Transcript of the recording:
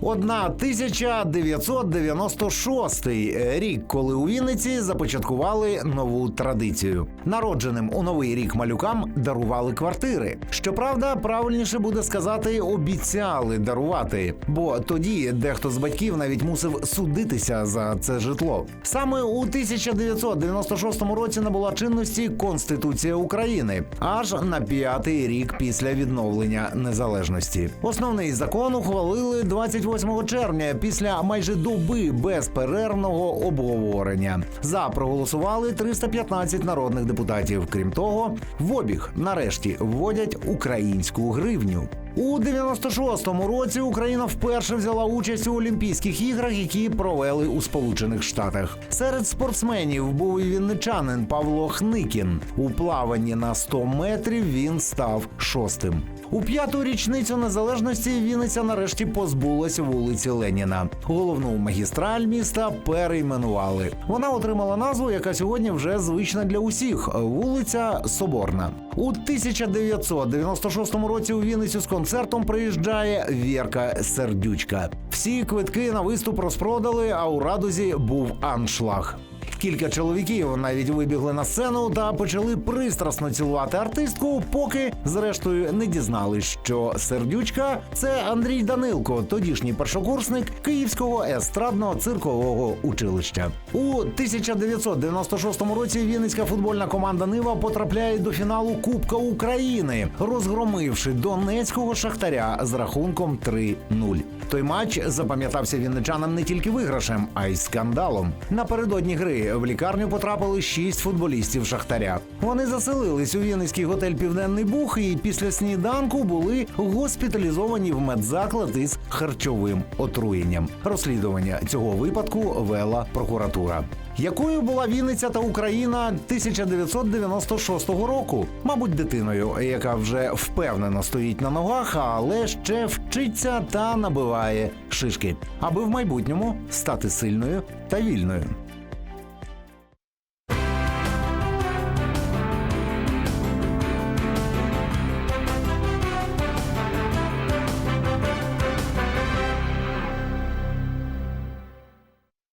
1996 рік, коли у Вінниці започаткували нову традицію. Народженим у новий рік малюкам дарували квартири. Щоправда, правильніше буде сказати, обіцяли дарувати, бо тоді дехто з батьків навіть мусив судитися за це житло. Саме у 1996 році набула чинності Конституція України, аж на п'ятий рік після відновлення незалежності. Основний закон ухвалили 28 червня після майже доби безперервного обговорення. За проголосували 315 народних депутатів. Крім того, в обіг нарешті вводять українську гривню. У 96-му році Україна вперше взяла участь у Олімпійських іграх, які провели у Сполучених Штатах. Серед спортсменів був і вінничанин Павло Хникін. У плаванні на 100 метрів він став шостим. У п'яту річницю незалежності Вінниця нарешті позбулася вулиці Леніна. Головну магістраль міста перейменували. Вона отримала назву, яка сьогодні вже звична для усіх вулиця Соборна. У 1996 році у Вінницю з концертом приїжджає Вірка Сердючка. Всі квитки на виступ розпродали, а у радузі був аншлаг. Кілька чоловіків навіть вибігли на сцену та почали пристрасно цілувати артистку, поки зрештою не дізнались, що сердючка це Андрій Данилко, тодішній першокурсник Київського естрадного циркового училища. У 1996 році Вінницька футбольна команда Нива потрапляє до фіналу Кубка України, розгромивши донецького шахтаря з рахунком 3-0. Той матч запам'ятався вінничанам не тільки виграшем, а й скандалом. Напередодні гри в лікарню потрапили шість футболістів Шахтаря. Вони заселились у Вінницький готель Південний Буг і після сніданку були госпіталізовані в медзаклад із харчовим отруєнням. Розслідування цього випадку вела прокуратура. Якою була Вінниця та Україна 1996 року? Мабуть, дитиною, яка вже впевнено стоїть на ногах, але ще вчиться та набиває шишки, аби в майбутньому стати сильною та вільною.